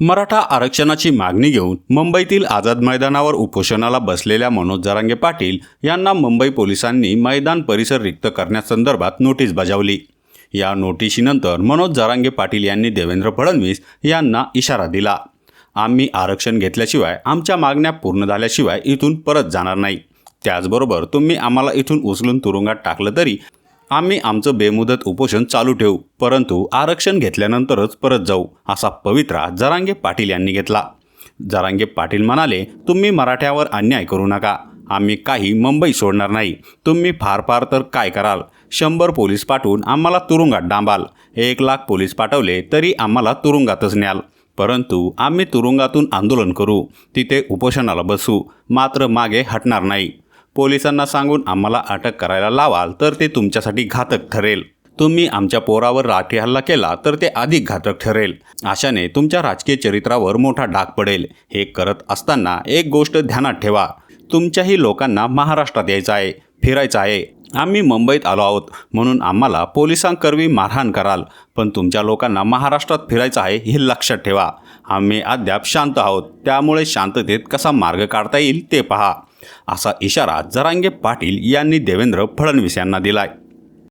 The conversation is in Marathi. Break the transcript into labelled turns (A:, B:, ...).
A: मराठा आरक्षणाची मागणी घेऊन मुंबईतील आझाद मैदानावर उपोषणाला बसलेल्या मनोज जरांगे पाटील यांना मुंबई पोलिसांनी मैदान परिसर रिक्त करण्यासंदर्भात नोटीस बजावली. या नोटिशीनंतर मनोज जरांगे पाटील यांनी देवेंद्र फडणवीस यांना इशारा दिला. आम्ही आरक्षण घेतल्याशिवाय आमच्या मागण्या पूर्ण झाल्याशिवाय इथून परत जाणार नाही. त्याचबरोबर तुम्ही आम्हाला इथून उचलून तुरुंगात टाकलं तरी आम्ही आमचं बेमुदत उपोषण चालू ठेवू परंतु आरक्षण घेतल्यानंतरच परत जाऊ असा पवित्रा जरांगे पाटील यांनी घेतला. जरांगे पाटील म्हणाले तुम्ही मराठ्यावर अन्याय करू नका. आम्ही काही मुंबई सोडणार नाही. तुम्ही फार फार तर काय कराल? शंभर पोलीस पाठवून आम्हाला तुरुंगात डांबाल. एक लाख पोलीस पाठवले तरी आम्हाला तुरुंगातच न्याल. परंतु आम्ही तुरुंगातून आंदोलन करू. तिथे उपोषणाला बसू. मात्र मागे हटणार नाही. पोलिसांना सांगून आम्हाला अटक करायला लावाल तर ते तुमच्यासाठी घातक ठरेल. तुम्ही आमच्या पोरावर राठी हल्ला केला तर ते अधिक घातक ठरेल. अशाने तुमच्या राजकीय चरित्रावर मोठा डाग पडेल. हे करत असताना एक गोष्ट ध्यानात ठेवा. तुमच्याही लोकांना महाराष्ट्रात यायचं आहे फिरायचं आहे. आम्ही मुंबईत आलो आहोत म्हणून आम्हाला पोलिसांकरवी मारहाण कराल. पण तुमच्या लोकांना महाराष्ट्रात फिरायचं आहे हे लक्षात ठेवा. आम्ही अद्याप शांत आहोत त्यामुळे शांततेत कसा मार्ग काढता येईल ते पहा. असा इशारा जरांगे पाटील यांनी देवेंद्र फडणवीस यांना दिलाय.